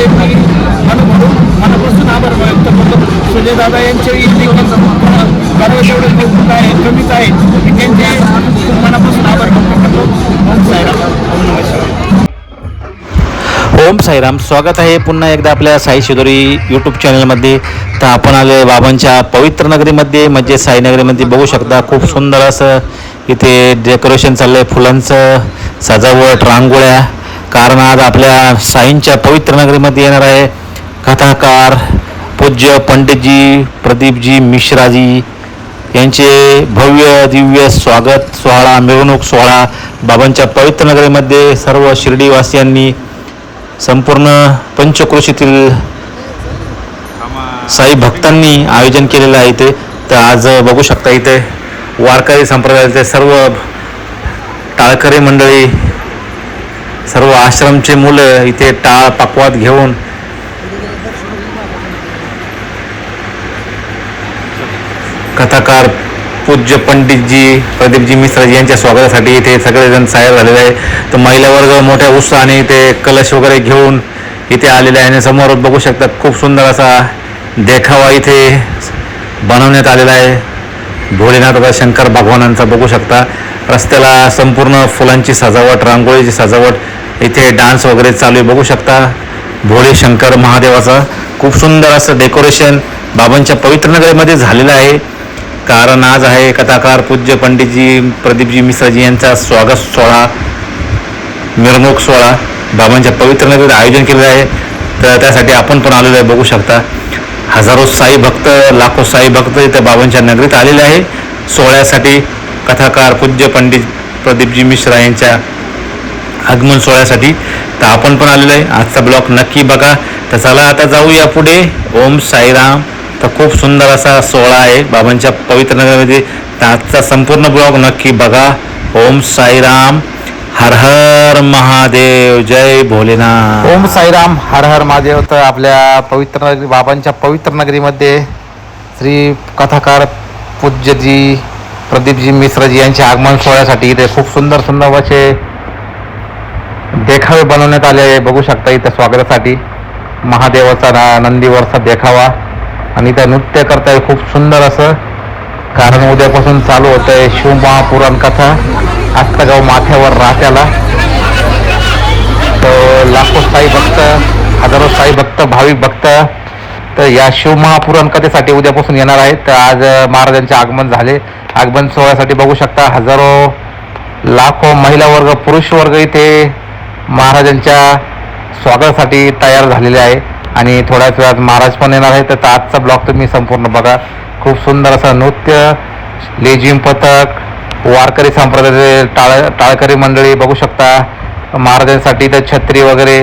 येत नाही मी म्हणून मनापासून आभार व्यक्त करतो. सुजय दादा यांचे इथे करावं एवढे कौतुक आहे कमीच आहे मी त्यांचे मनापासून आभार व्यक्त करतो. ओम साईराम. ओम नमः ओम साईराम. स्वागत आहे पुन्हा एकदा आपल्या साई शिदोरी यूट्यूब चॅनलमध्ये तर आपण आलो आहे बाबांच्या पवित्र नगरीमध्ये म्हणजे साईनगरीमध्ये बघू शकता खूप सुंदर असं इथे डेकोरेशन चाललं आहे फुलांचं सजावट रांगोळ्या. कारण आज आपल्या साईंच्या पवित्र नगरीमध्ये येणार आहे कथाकार पूज्य पंडितजी प्रदीपजी मिश्राजी. यांचे भव्य दिव्य स्वागत सोहळा मिरवणूक सोहळा बाबांच्या पवित्र नगरीमध्ये सर्व शिर्डीवासियांनी संपूर्ण पंचक्रोशीतील साई भक्तांनी आयोजन केलेलं आहे इथे. तर आज बघू शकता इथे वारकरी संप्रदायाचे सर्व टाळकरी मंडळी सर्व आश्रमचे मुलं इथे टाळ पाकवात घेऊन कथाकार पूज्य पंडितजी प्रदीपजी मिश्राजी यांच्या स्वागतासाठी इथे सगळेजण सायर झालेले आहे तर महिला वर्ग मोठ्या उत्साहाने इथे कलश वगैरे घेऊन इथे आलेले आहे. आणि समोर बघू शकता खूप सुंदर असा देखावा इथे बनवण्यात आलेला आहे. भोलेनाथ शंकर भगवानांचा बघू शकता. रस्त्याला संपूर्ण फुलांची सजावट रांगोळीची सजावट इथे डान्स वगैरे चालू आहे. बघू शकता भोळे शंकर महादेवाचा खूप सुंदर असं डेकोरेशन बाबांच्या पवित्र नगरीमध्ये झालेलं आहे. कारण आज आहे कथाकार पूज्य पंडितजी प्रदीपजी मिश्राजी यांचा स्वागत सोहळा मिरवणूक सोहळा बाबांच्या पवित्र नगरीत आयोजन केलेलं आहे. तर त्यासाठी आपण पण आलेलो आहे बघू शकता. हजारो साई भक्त लाखो साई भक्त इथे बाबांच्या नगरीत आलेले आहे. सोहळ्यासाठी कथाकार पूज्य पंडित प्रदीपजी मिश्रा यांच्या आगमन सोहळ्यासाठी. तर आपण पण आलेलो आहे. आजचा ब्लॉग नक्की बघा. तर चला आता जाऊया पुढे. ओम साईराम. तर खूप सुंदर असा सोहळा आहे बाबांच्या पवित्र नगरमध्ये. तर आजचा संपूर्ण ब्लॉग नक्की बघा. ओम साईराम. हर हर महादेव. जय भोलेनाथ. ओम साईराम. हर हर महादेव. तर आपल्या पवित्र नगरी बाबांच्या पवित्र नगरीमध्ये श्री कथाकार पूज्यजी प्रदीपजी मिश्रजी यांच्या आगमन सोहळ्यासाठी इथे खूप सुंदर सुंदर असे देखावे बनवण्यात आले आहे. बघू शकता इथं स्वागतासाठी. महादेवाचा ना नंदीवरचा देखावा. आणि इथं नृत्य करताय खूप सुंदर असं. कारण उद्यापासून चालू होतं आहे शिवमहापुराण कथा. आस्तगाव माथ्यावर राहत्याला. तर लाखो साई भक्त हजारो साई भक्त भाविक भक्त तर या शिवमहापुराण कथेसाठी उद्यापासून येणार आहेत. तर आज महाराजांचे आगमन झाले. आगमन सोहळ्यासाठी बघू शकता हजारो लाखो महिला वर्ग पुरुष वर्ग इथे महाराजांच्या स्वागतासाठी तयार झालेले आहे आणि थोड्याच वेळात महाराज पण येणार आहे तर आजचा ब्लॉग तुम्ही संपूर्ण बघा. खूप सुंदर असं नृत्य लेझिम पथक वारकरी संप्रदायाचे टाळ टाळकरी मंडळी बघू शकता. महाराजांसाठी तर छत्री वगैरे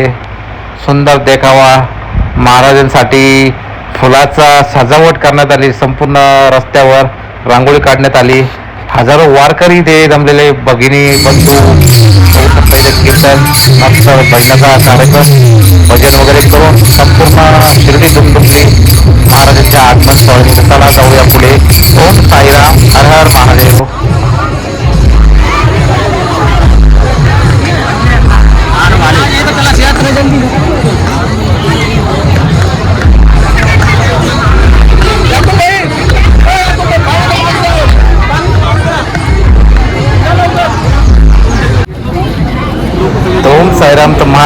सुंदर देखावा. महाराजांसाठी फुलाचा सजावट करण्यात आली संपूर्ण रस्त्यावर रांगोळी काढण्यात आली. हजारो वारकरी ते जमलेले भगिनी बंधू. पहिले कीर्तन मस्त भजनाचा कार्यक्रम भजन वगैरे करून संपूर्ण शिर्डी दुमदुमली महाराजांच्या आगमन सोहळ्यात जाऊया पुढे. ओम साईराम हर हर महादेव.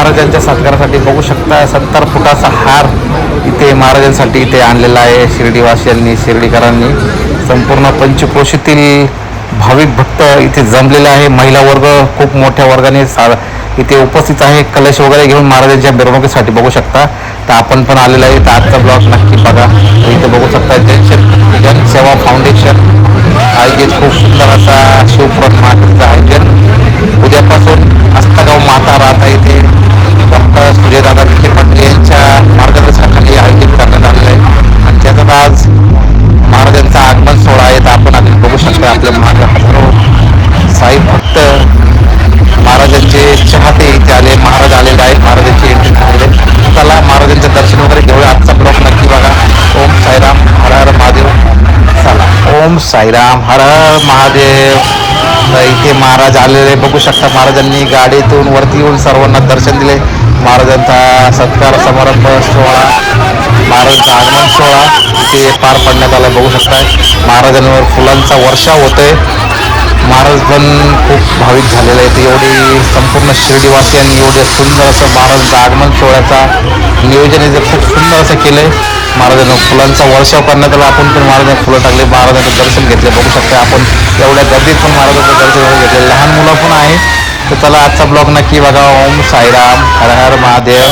महाराजांच्या सत्कारासाठी बघू शकता. सत्तर फुटाचा हार इथे महाराजांसाठी इथे आणलेला आहे. शिर्डीवासियांनी शिर्डीकरांनी. संपूर्ण पंचक्रोशीतील भाविक भक्त इथे जमलेला आहे. महिला वर्ग खूप मोठ्या वर्गाने सा इथे उपस्थित आहे. कलश वगैरे घेऊन महाराजांच्या मिरवणुकीसाठी बघू शकता. तर आपण पण आलेला आहे. तर आजचा ब्लॉग नक्की बघा. इथे बघू शकता जनशक्ती जनसेवा फाउंडेशन. आयोजित खूप सुंदर असा शिवपुराण महाराजांचं आयोजन. उद्यापासून आस्थागाव माता राहता इथे. डॉक्टर सूर्यदादा विखे पाटील यांच्या मार्गदर्शनाखाली आयोजित करण्यात आलेलं आहे. आणि त्याच्यात आज महाराजांचा आगमन सोहळा आहे तर आपण आधी बघू शकतो आपल्या मागे साई भक्त महाराजांचे चाहते इथे आले महाराज आलेले आहेत महाराजांची एंट्री झालेले आहे. चला महाराजांचं दर्शन वगैरे घेऊया. आजचा ब्लॉग नक्की बघा. ओम साईराम हर हर महादेव. चला. ओम साईराम हर हर महादेव. इथे महाराज आलेले बघू शकता महाराजांनी गाडीतून वरती येऊन सर्वांना दर्शन दिले. महाराजांचा सत्कार समारंभ सोहळा महाराजांचा आगमन सोहळा ते पार पडण्यात आला बघू शकताय. महाराजांवर फुलांचा वर्षा होतोय. महाराज पण खूप भाविक झालेलं आहे ते एवढी संपूर्ण शिर्डीवासियांनी एवढे सुंदर असं महाराजांचं आगमन सोहळ्याचा नियोजन जे खूप सुंदर असं केलं आहे महाराजांना फुलांचा वर्षाव करण्यात आला. आपण पण महाराजांना फुलं टाकले. महाराजांचं दर्शन घेतले. बघू शकता आपण एवढ्या गर्दीत पण महाराजांचं दर्शन घेतलं घेतले लहान मुलं पण आहे तर चला आजचा ब्लॉग नक्की बघा ओम साईराम हर हर महादेव।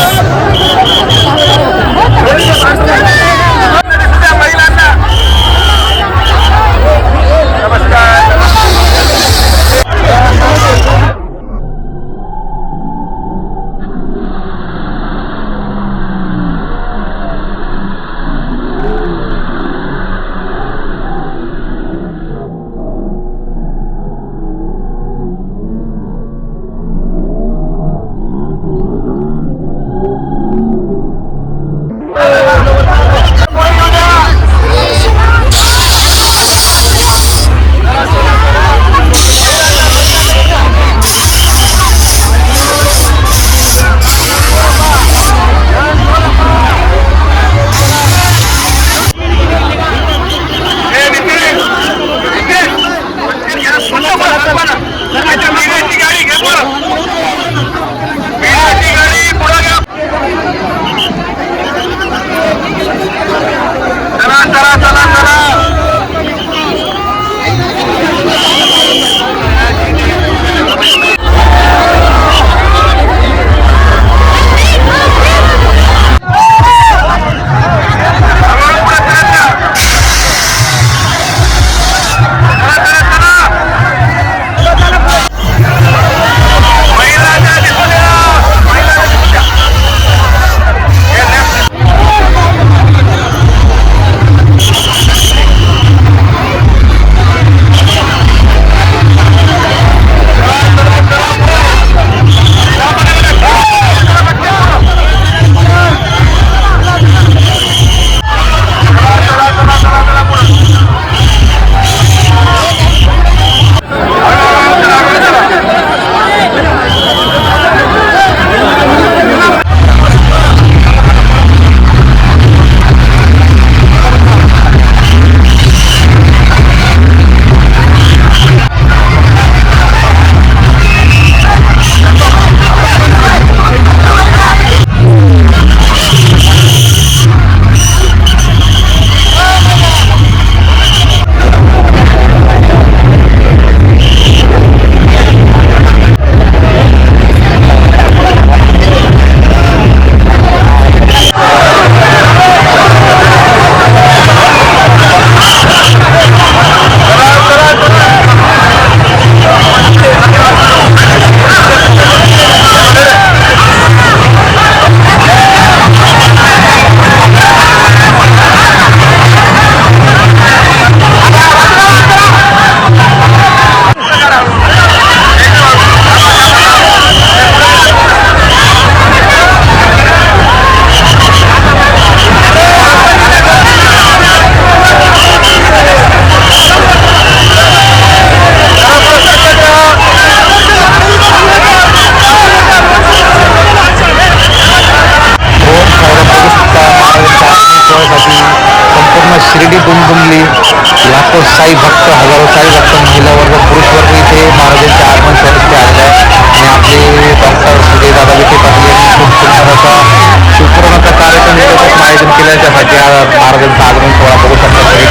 साई भक्त हजारो साई भक्त महिला वर्ग पुरुष वर्ग इथे महाराजांच्या आगमन सोहळ्यासाठी आलेला आहे आणि आपले डॉक्टर सूर्यदादा विखे पाटील यांनी खूप सुंदर असा कार्यक्रम नियोजक आयोजन केल्याच्यासाठी आज महाराजांचा आगमन सोहळा बघू शकता तुम्ही.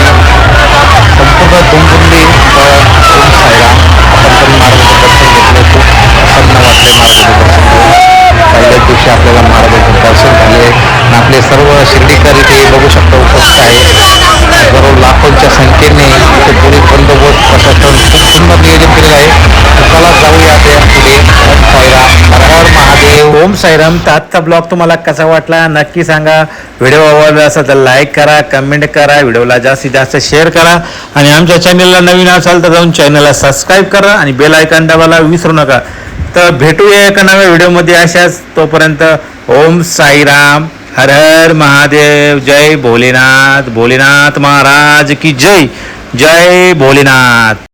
संपूर्ण दुमदुमली ओम साईराम आपण पण महाराजांचं दर्शन घेतलं खूप प्रसन्न वाटले महाराजांचं दर्शन घेऊन पहिल्याच दिवशी आपल्याला महाराजांचं दर्शन झाले आणि आपले सर्व शिर्डीकर इथे बघू शकता उपस्थित आहे हजारो संख्येने इथे पोलीस बंदोबस्त प्रशासन खूप सुंदर नियोजन केलेलं आहे. तर चला जाऊया ते पुढे. ओम साईराम. महादेव. ओम साईराम तर आजचा ब्लॉग तुम्हाला कसा वाटला नक्की सांगा. व्हिडिओ आवडला असेल तर लाईक करा कमेंट करा व्हिडिओला जास्तीत जास्त शेअर करा. आणि आमच्या चॅनलला नवीन असाल तर जाऊन चॅनलला सबस्क्राईब करा आणि बेल आयकॉन दाबायला विसरू नका. तर भेटूया एका नव्या व्हिडिओमध्ये अशाच तोपर्यंत ओम साईराम. हर हर महादेव जय भोलेनाथ भोलेनाथ महाराज की जय जय भोलेनाथ।